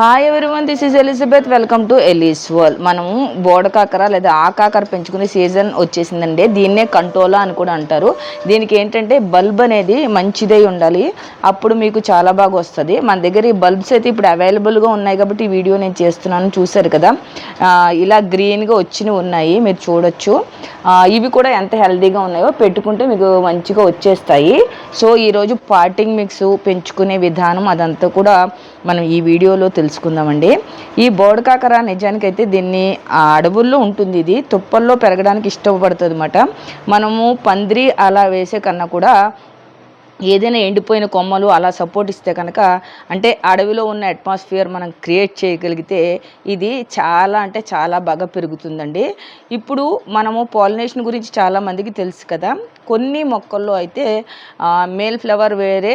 Hi everyone this is Elizabeth welcome to Ellie's world మనము బోడకాకర లేదా ఆకాకర పెంచుకునే సీజన్ వచ్చేసిందండి. దీన్నే కంటోలా అని కూడా అంటారు. దీనికి ఏంటంటే బల్బ్ అనేది మంచిదై ఉండాలి. అప్పుడు మీకు చాలా బాగా వస్తుంది. మన దగ్గర ఈ బల్బ్స్ అయితే ఇప్పుడు అవైలబుల్గా ఉన్నాయి కాబట్టి ఈ వీడియో నేను చేస్తున్నాను. చూశారు కదా? ఇలా గ్రీన్గా వచ్చినవి ఉన్నాయి. మీరు చూడొచ్చు. ఇవి కూడా ఎంత హెల్దీగా ఉన్నాయో పెట్టుకుంటే మీకు మంచిగా వచ్చేస్తాయి. సో ఈరోజు పార్టింగ్ మిక్స్ పెంచుకునే విధానం అదంతా కూడా మనం ఈ వీడియోలో తెలుసుకుందామండి. ఈ బోడకాకర నిజానికైతే దీన్ని ఆ అడవుల్లో ఉంటుంది ఇది. తుప్పల్లో పెరగడానికి ఇష్టపడుతుంది అనమాట మనము పందిరి అలా వేసే కన్నా కూడా ఏదైనా ఎండిపోయిన కొమ్మలు అలా సపోర్ట్ ఇస్తే కనుక అంటే అడవిలో ఉన్న అట్మాస్ఫియర్ మనం క్రియేట్ చేయగలిగితే ఇది చాలా అంటే చాలా బాగా పెరుగుతుందండి. ఇప్పుడు మనము పాలినేషన్ గురించి చాలా మందికి తెలుసు కదా. కొన్ని మొక్కల్లో అయితే మేల్ ఫ్లవర్ వేరే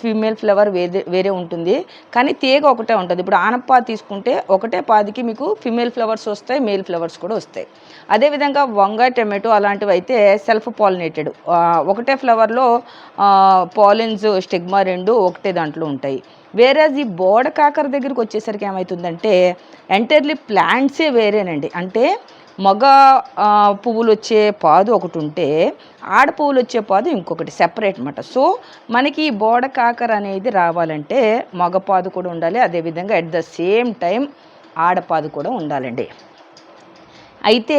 ఫీమేల్ ఫ్లవర్ వేరే వేరే ఉంటుంది. కానీ తీగ ఒకటే ఉంటుంది. ఇప్పుడు ఆనపా తీసుకుంటే ఒకటే పాదికి మీకు ఫిమేల్ ఫ్లవర్స్ వస్తాయి మేల్ ఫ్లవర్స్ కూడా వస్తాయి. అదేవిధంగా వంగ టమాటో అలాంటివి అయితే సెల్ఫ్ పాలినేటెడ్ ఒకటే ఫ్లవర్లో పాలిన్స్ స్టిగ్మా రెండు ఒకటే దాంట్లో ఉంటాయి. వేరే ఈ బోడ కాకర దగ్గరికి వచ్చేసరికి ఏమవుతుందంటే ఎంటర్లీ ప్లాంట్సే వేరేనండి. అంటే మగ పువ్వులు వచ్చే పాదు ఒకటి ఉంటే ఆడ పువ్వులు వచ్చే పాదు ఇంకొకటి సెపరేట్ అనమాట సో మనకి ఈ బోడ కాకర అనేది రావాలంటే మగ పాదు కూడా ఉండాలి. అదేవిధంగా అట్ ద సేమ్ టైం ఆడపాదు కూడా ఉండాలండి. అయితే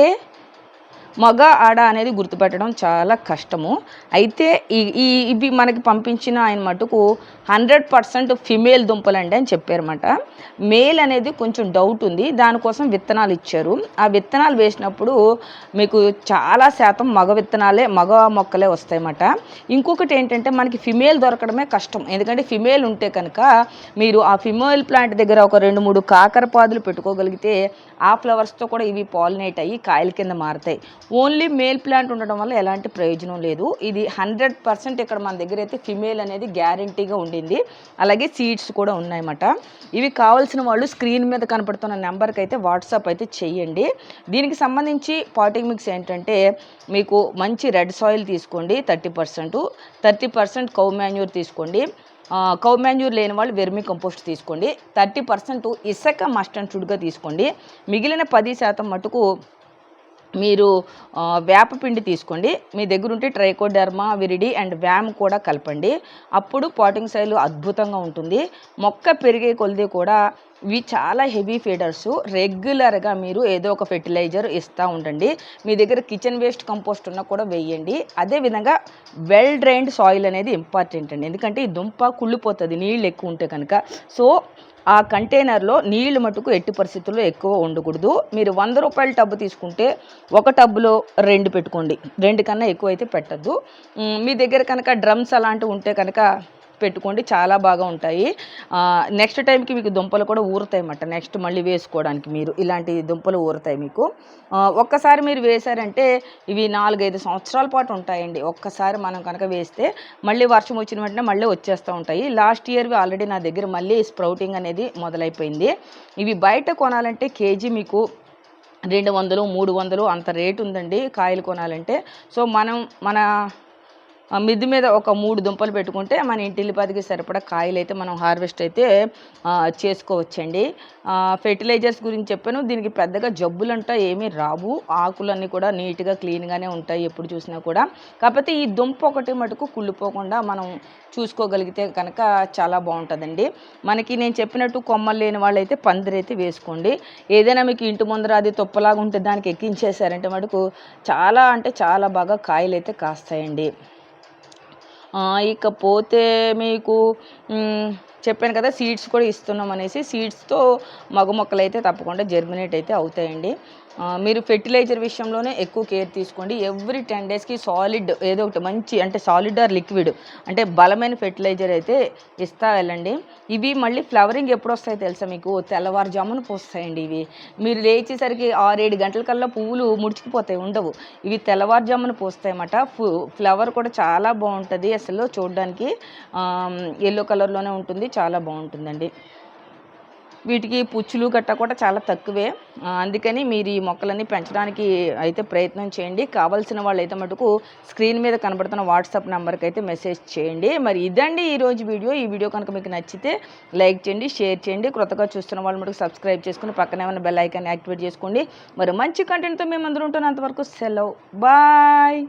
మగ ఆడ అనేది గుర్తుపెట్టడం చాలా కష్టము. అయితే ఈ ఈ ఇవి మనకి పంపించిన ఆయన మటుకు హండ్రెడ్ పర్సెంట్ ఫిమేల్ దుంపలండి అని చెప్పారన్నమాట. మేల్ అనేది కొంచెం డౌట్ ఉంది. దానికోసం విత్తనాలు ఇచ్చారు. ఆ విత్తనాలు వేసినప్పుడు మీకు చాలా శాతం మగ విత్తనాలే మగ మొక్కలే వస్తాయన్నమాట. ఇంకొకటి ఏంటంటే మనకి ఫిమేల్ దొరకడమే కష్టం. ఎందుకంటే ఫిమేల్ ఉంటే కనుక మీరు ఆ ఫిమేల్ ప్లాంట్ దగ్గర ఒక రెండు మూడు కాకర పాదులు పెట్టుకోగలిగితే ఆ ఫ్లవర్స్తో కూడా ఇవి పాలినేట్ అయ్యి కాయల కింద మారుతాయి. ఓన్లీ మేల్ ప్లాంట్ ఉండడం వల్ల ఎలాంటి ప్రయోజనం లేదు. ఇది హండ్రెడ్ పర్సెంట్ ఇక్కడ మన దగ్గర అయితే ఫిమేల్ అనేది గ్యారంటీగా ఉండింది. అలాగే సీడ్స్ కూడా ఉన్నాయన్నమాట. ఇవి కావాల్సిన వాళ్ళు స్క్రీన్ మీద కనపడుతున్న నెంబర్కి అయితే వాట్సాప్ అయితే చేయండి. దీనికి సంబంధించి పాటింగ్ మిక్స్ ఏంటంటే మీకు మంచి రెడ్ సాయిల్ తీసుకోండి thirty percent thirty percent cow manure తీసుకోండి. కౌ మాన్యూర్ లేని వాళ్ళు వెర్మి కంపోస్ట్ తీసుకోండి. థర్టీ పర్సెంట్ ఇసక మస్ట్ అండ్ షుడ్గా తీసుకోండి. మిగిలిన పది శాతం మటుకు మీరు వేపపిండి తీసుకోండి. మీ దగ్గర ఉంటే ట్రైకోడర్మా విరిడి అండ్ వ్యామ్ కూడా కలపండి. అప్పుడు పాటింగ్ సైలు అద్భుతంగా ఉంటుంది. మొక్క పెరిగే కొలిది కూడా ఇవి చాలా హెవీ ఫీడర్స్. రెగ్యులర్గా మీరు ఏదో ఒక ఫెర్టిలైజర్ ఇస్తూ ఉండండి. మీ దగ్గర కిచెన్ వేస్ట్ కంపోస్ట్ ఉన్నా కూడా వేయండి. అదేవిధంగా వెల్ డ్రైన్డ్ సాయిల్ అనేది ఇంపార్టెంట్ అండి. ఎందుకంటే ఈ దుంప కుళ్ళిపోతుంది నీళ్ళు ఎక్కువ ఉంటే కనుక. సో ఆ కంటైనర్లో నీళ్ళు మటుకు ఎట్టి పరిస్థితుల్లో ఎక్కువ ఉండకూడదు. మీరు వంద రూపాయల టబ్బు తీసుకుంటే ఒక టబ్బులో రెండు పెట్టుకోండి. రెండు కన్నా ఎక్కువ అయితే పెట్టద్దు మీ దగ్గర కనుక డ్రమ్స్ అలాంటివి ఉంటే కనుక పెట్టుకోండి చాలా బాగా ఉంటాయి. నెక్స్ట్ టైంకి మీకు దుంపలు కూడా ఊరుతాయి అన్నమాట నెక్స్ట్ మళ్ళీ వేసుకోవడానికి మీరు ఇలాంటి దుంపలు ఊరుతాయి మీకు. ఒక్కసారి మీరు వేశారంటే ఇవి నాలుగైదు సంవత్సరాల పాటు ఉంటాయండి. ఒక్కసారి మనం కనుక వేస్తే మళ్ళీ వర్షం వచ్చిన వెంటనే మళ్ళీ వచ్చేస్తూ ఉంటాయి. లాస్ట్ ఇయర్వి ఆల్రెడీ నా దగ్గర మళ్ళీ స్ప్రౌటింగ్ అనేది మొదలైపోయింది. ఇవి బయట కొనాలంటే కేజీ మీకు రెండు వందలు మూడు వందలు అంత రేటు ఉందండి కాయలు కొనాలంటే. సో మనం మన మిద్ది మీద ఒక మూడు దుంపలు పెట్టుకుంటే మన ఇంటిల్లిపాదికి సరిపడా కాయలు అయితే మనం హార్వెస్ట్ అయితే చేసుకోవచ్చండి. ఫెర్టిలైజర్స్ గురించి చెప్పాను. దీనికి పెద్దగా జబ్బులంటా ఏమీ రావు. ఆకులన్నీ కూడా నీట్గా క్లీన్గానే ఉంటాయి ఎప్పుడు చూసినా కూడా. కాకపోతే ఈ దుంప ఒకటి మటుకు కుళ్ళిపోకుండా మనం చూసుకోగలిగితే కనుక చాలా బాగుంటుందండి. మనకి నేను చెప్పినట్టు కొమ్మలు లేని వాళ్ళైతే పందిరైతే వేసుకోండి. ఏదైనా మీకు ఇంటి ముందర అది తుప్పలాగా ఉంటే దానికి ఎక్కించేసారంటే మటుకు చాలా అంటే చాలా బాగా కాయలు అయితే కాస్తాయండి. ఇకపోతే మీకు చెప్పాను కదా సీడ్స్ కూడా ఇస్తున్నాం అనేసి సీడ్స్తో మగ మొక్కలు అయితే తప్పకుండా జర్మినేట్ అయితే అవుతాయండి. మీరు ఫెర్టిలైజర్ విషయంలోనే ఎక్కువ కేర్ తీసుకోండి. ఎవ్రీ టెన్ డేస్కి సాలిడ్ ఏదో ఒకటి మంచి అంటే సాలిడ్ ఆర్ లిక్విడ్ అంటే బలమైన ఫెర్టిలైజర్ అయితే ఇస్తా వెళ్ళండి. ఇవి మళ్ళీ ఫ్లవరింగ్ ఎప్పుడు వస్తాయో తెలుసా మీకు? తెల్లవారుజామున పూస్తాయండి ఇవి. మీరు లేచేసరికి ఆరేడు గంటల కల్లా పువ్వులు ముడుచుకుపోతాయి ఉండవు. ఇవి తెల్లవారుజామున పూస్తాయి అన్నమాట ఫ్లవర్ కూడా చాలా బాగుంటుంది అసలు చూడడానికి. ఎల్లో కలర్లోనే ఉంటుంది. చాలా బాగుంటుందండి. వీటికి పుచ్చులు గట్ట కూడా చాలా తక్కువే. అందుకని మీరు ఈ మొక్కలన్నీ పెంచడానికి అయితే ప్రయత్నం చేయండి. కావాల్సిన వాళ్ళు అయితే మటుకు స్క్రీన్ మీద కనబడుతున్న వాట్సాప్ నెంబర్కి అయితే మెసేజ్ చేయండి. మరి ఇదండి ఈరోజు వీడియో. ఈ వీడియో కనుక మీకు నచ్చితే లైక్ చేయండి షేర్ చేయండి. కొత్తగా చూస్తున్న వాళ్ళు మటుకు సబ్స్క్రైబ్ చేసుకుని పక్కనే ఉన్న బెల్ ఐకాన్ యాక్టివేట్ చేసుకోండి. మరి మంచి కంటెంట్తో మేము అందరూ ఉంటున్నంతవరకు సెలవు. బాయ్!